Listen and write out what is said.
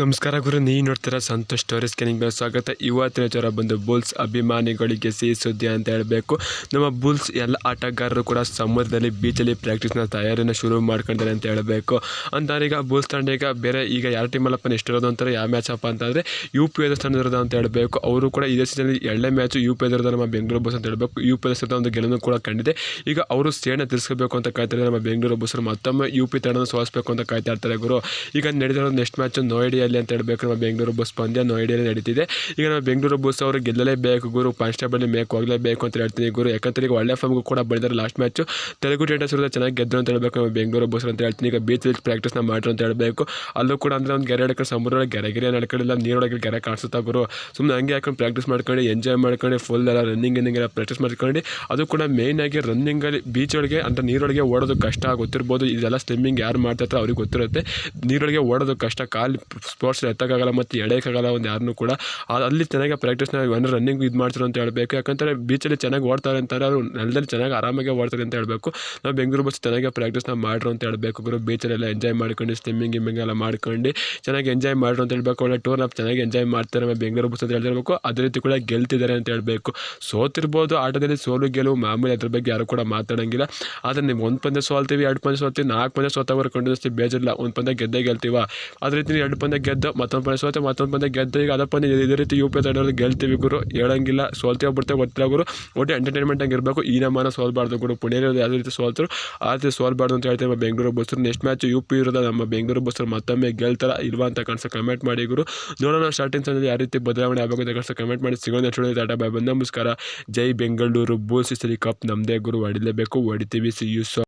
ನಮಸ್ಕಾರ ಗುರು ನೀ ನೋಡ್ತೀರಾ ಸಂತೋಷ್ ಸ್ಟೋರಿ ಸ್ಕ್ಯಾನಿಂಗ್ ಸ್ವಾಗತ. ಇವತ್ತಿನ ಜ್ವರ ಬಂದು ಬುಲ್ಸ್ ಅಭಿಮಾನಿಗಳಿಗೆ ಸಿಹಿ ಸುದ್ದಿ ಅಂತ ಹೇಳಬೇಕು. ನಮ್ಮ ಬುಲ್ಸ್ ಎಲ್ಲ ಆಟಗಾರರು ಕೂಡ ಸಮುದ್ರದಲ್ಲಿ ಬೀಚಲ್ಲಿ ಪ್ರಾಕ್ಟೀಸ್ನ ತಯಾರಿನ ಶುರು ಮಾಡ್ಕೊಂಡಿದ್ದಾರೆ ಅಂತ ಹೇಳಬೇಕು. ಅಂತಾರೆ ಈಗ ಬುಲ್ಸ್ ತಂಡ ಈಗ ಬೇರೆ, ಈಗ ಯಾರ ಟೀಮಲ್ಲಪ್ಪ ಇರೋದು ಅಂತಾರೆ, ಯಾವ ಮ್ಯಾಚ್ ಅಪ್ಪ ಅಂತಂದರೆ ಯು ಪಿ ಎಸ್ ತಂಡದ ಅಂತ ಹೇಳಬೇಕು. ಅವರು ಕೂಡ ಇದೇ ಸೀಸನಲ್ಲಿ ಎರಡನೇ ಮ್ಯಾಚು ಯು ಪಿ ಎದುರು ನಮ್ಮ ಬೆಂಗಳೂರು ಬಸ್ ಅಂತ ಹೇಳಬೇಕು. ಯು ಪಿ ಎಸ್ ಒಂದು ಗೆಲುವು ಕೂಡ ಕಂಡಿದೆ. ಈಗ ಅವರು ಸೇನೆ ತಿಳಿಸ್ಕೋಬೇಕು ಅಂತ ಕಾಯ್ತಾರೆ ನಮ್ಮ ಬೆಂಗಳೂರು ಬಸ್ ಮತ್ತೊಮ್ಮೆ ಯು ಪಿ ತಂಡನ ಸೋಲಿಸಬೇಕು ಅಂತ ಕಾಯ್ತಾ ಇರ್ತಾರೆ ಗುರು. ಈಗ ನಡೆದಿರೋ ನೆಕ್ಸ್ಟ್ ಮ್ಯಾಚು ಮ್ಯಾಚ್ ನೋಯ್ಡಿಯಲ್ಲಿ ಅಂತ ಹೇಳಬೇಕು. ನಮ್ಮ ಬೆಂಗಳೂರು ಬಸ್ ಪಂದ್ಯ ನೋಯ್ಡಿಯಲ್ಲಿ ನಡೀತಿದೆ. ಈಗ ನಮ್ಮ ಬೆಂಗಳೂರು ಬಸ್ ಅವರು ಗೆಲ್ಲಲೇಬೇಕು ಗುರು ಕಾನ್ಸ್ಟೇಬಲ್ ಮೇಕ್ ಹೋಗಲೇಬೇಕು ಅಂತ ಹೇಳ್ತೀನಿ ಗುರು. ಯಾಕಂದ್ರೆ ಈಗ ಒಳ್ಳೆ ಫಾರ್ಮ್ಗೂ ಕೂಡ ಬಂದಿದ್ದಾರೆ ಲಾಸ್ಟ್ ಮ್ಯಾಚು ತೆಲುಗು ಟೇಟಸ್ ಚೆನ್ನಾಗಿ ಗೆದ್ದರು ಅಂತ ಹೇಳಬೇಕು ನಮ್ಮ ಬೆಂಗಳೂರು ಬಸ್ ಅಂತ ಹೇಳ್ತೀನಿ. ಈಗ ಬೀಚ್ ಬೀಚ್ ಪ್ರಾಕ್ಟೀಸ್ನ ಮಾಡ್ರು ಅಂತ ಹೇಳಬೇಕು. ಅಲ್ಲೂ ಕೂಡ ಅಂದ್ರೆ ಒಂದು ಗೆರೆ ಹಿಡ್ಕೊಂಡು ಗೆರೆ ಗೆರೆ ನಡ್ಕೊಂಡಿಲ್ಲ ನೀರೊಳಗೆ ಗೆರೆ ಕಾಣಿಸುತ್ತಾ ಗುರು. ಸುಮ್ಮನೆ ಹಂಗೆ ಹಾಕೊಂಡು ಪ್ರಾಕ್ಟೀಸ್ ಮಾಡ್ಕೊಂಡು ಎಂಜಾಯ್ ಮಾಡ್ಕೊಂಡು ಫುಲ್ ಎಲ್ಲ ರನ್ನಿಂಗ್ ಇನ್ನಿಂಗ್ ಎಲ್ಲ ಪ್ರಾಕ್ಟೀಸ್ ಮಾಡ್ಕೊಂಡು, ಅದು ಕೂಡ ಮೇಯ್ನಾಗಿ ರನ್ನಿಂಗಲ್ಲಿ ಬೀಚ್ ಒಳಗೆ ಅಂತ ನೀರೊಳಗೆ ಓಡೋದು ಕಷ್ಟ ಗೊತ್ತಿರ್ಬೋದು. ಇದೆಲ್ಲ ಸ್ವಿಮ್ಮಿಂಗ್ ಯಾರು ಮಾಡ್ತಾ ಅವ್ರಿಗೆ ಗೊತ್ತಿರುತ್ತೆ. ನೀರೊಳಗೆ ಓಡೋದು ಕಷ್ಟ, ಕಾಲು ಸ್ಪೋರ್ಟ್ಸ್ ಎತ್ತಕ್ಕಾಗಲ್ಲ ಮತ್ತು ಎಳೆಯೋಕ್ಕಾಗಲ್ಲ ಒಂದು ಯಾರನ್ನೂ ಕೂಡ. ಅಲ್ಲಿ ಚೆನ್ನಾಗಿ ಪ್ರಾಕ್ಟೀಸ್ನ ಒಂದು ರನ್ನಿಂಗ್ ಇದು ಮಾಡ್ತಾರೆ ಅಂತ ಹೇಳಬೇಕು. ಯಾಕಂದರೆ ಬೀಚಲ್ಲಿ ಚೆನ್ನಾಗಿ ಓಡ್ತಾರೆ ಅಂತಾರೆ ಅವರು ನೆಲದಲ್ಲಿ ಚೆನ್ನಾಗಿ ಆರಾಮಾಗಿ ಓಡ್ತಾರೆ ಅಂತ ಹೇಳಬೇಕು. ನಾವು ಬೆಂಗಳೂರು ಬಸ್ ಚೆನ್ನಾಗಿ ಪ್ರಾಕ್ಟೀಸ್ನ ಮಾಡ್ರು ಅಂತ ಹೇಳಬೇಕು. ಗುರು ಬೀಚಲ್ಲೆಲ್ಲ ಎಂಜಾಯ್ ಮಾಡ್ಕೊಂಡು ಸ್ವಿಮ್ಮಿಂಗ್ ಗಿಮ್ಮಿಂಗ್ ಎಲ್ಲ ಮಾಡ್ಕೊಂಡು ಚೆನ್ನಾಗಿ ಎಂಜಾಯ್ ಮಾಡ್ರು ಅಂತ ಹೇಳಬೇಕು. ಒಳ್ಳೆ ಟೂರ್ನ ಚೆನ್ನಾಗಿ ಎಂಜಾಯ್ ಮಾಡ್ತಾರೆ ಬೆಂಗಳೂರು ಬಸ್ ಅಂತ ಹೇಳಬೇಕು ಅದೇ ರೀತಿ ಕೂಡ ಗೆಲ್ತಿದ್ದಾರೆ ಅಂತ ಹೇಳಬೇಕು. ಸೋತಿರ್ಬೋದು ಆಟದಲ್ಲಿ ಸೋಲು ಗೆಲುವು ಮಾಮೂಲಿ ಅದ್ರ ಬಗ್ಗೆ ಯಾರು ಕೂಡ ಮಾತಾಡೋಂಗಿಲ್ಲ. ಆದರೆ ನೀವು ಒಂದು ಪಂದ್ಯ ಸೋಲ್ತೀವಿ, ಎರಡು ಪಂದ್ಯ ಸೋಲ್ತೀವಿ, ನಾಲ್ಕು ಪಂದ್ಯ ಸೋತವರು ಕಂಡು ಬೇಜಾರಿಲ್ಲ. ಒಂದು ಪಂದ್ಯ ಗೆದ್ದೇ ಗೆಲ್ತೀವ. ಅದೇ ರೀತಿ ಎರಡು ಪಂದ್ಯ ಗೆದ್ದು ಮತ್ತೊಂದು ಪಂದ್ಯ ಸೋತೆ, ಮತ್ತೊಂದು ಪಂದ್ಯ ಗೆದ್ದು. ಈಗ ಅದಪ್ಪ ಇದೇ. ರೀತಿ ಯು ಪಿ ಗೆಲ್ತೀವಿ ಗುರು. ಹೇಳಂಗಿಲ್ಲ. ಸೋಲ್ತೀವಿ ಬಿಡ್ತೇವೆ ಗೊತ್ತಿಲ್ಲ ಗುರು. ಒಟ್ಟು ಎಂಟರ್ಟೈನ್ಮೆಂಟ್ ಆಗಿರಬೇಕು ಈ ನಮ್ಮನ ಸೋಲ್ಬಾರ್ದು ಗುರು. ಪುಣೆಯಲ್ಲಿ ಯಾವುದೇ ರೀತಿ ಸೋಲ್ತರು. ಆ ರೀತಿ ಸೋಲ್ಬಾರ್ದು ಅಂತ ಹೇಳ್ತೀವಿ. ಬೆಂಗಳೂರು ಬಸ್ಸರು ನೆಕ್ಸ್ಟ್ ಮ್ಯಾಚ್ ಯು ಪಿ ಇರೋದ ನಮ್ಮ ಬೆಂಗಳೂರು ಬಸ್ಸರು ಮತ್ತೊಮ್ಮೆ ಗೆಲ್ತಾರ ಇಲ್ವಾ ಅಂತ ಕಾಣಿಸೋ ಕಮೆಂಟ್ ಮಾಡಿ ಗುರು. ನೋಡೋಣ ಸ್ಟಾರ್ಟಿಂಗ್ ಸಮಯದಲ್ಲಿ ಯಾವ ರೀತಿ ಬದಲಾವಣೆ ಆಗಬೇಕು ಅಂತ ಕಾಣಿಸೋ ಕಮೆಂಟ್ ಮಾಡಿ. ಸಿಗೋಣ ಟಾಟಾ ಬಾಯ್ ಬಂದ ನಮಸ್ಕಾರ. ಜೈ ಬೆಂಗಳೂರು. ಬೋಸ್ ಸರಿ ಕಪ್ ನಮ್ಮದೇ ಗುರು. ಹೊಡಿಲೇಬೇಕು ಹೊಡಿತೀವಿ ಸಿ ಯು ಸೊ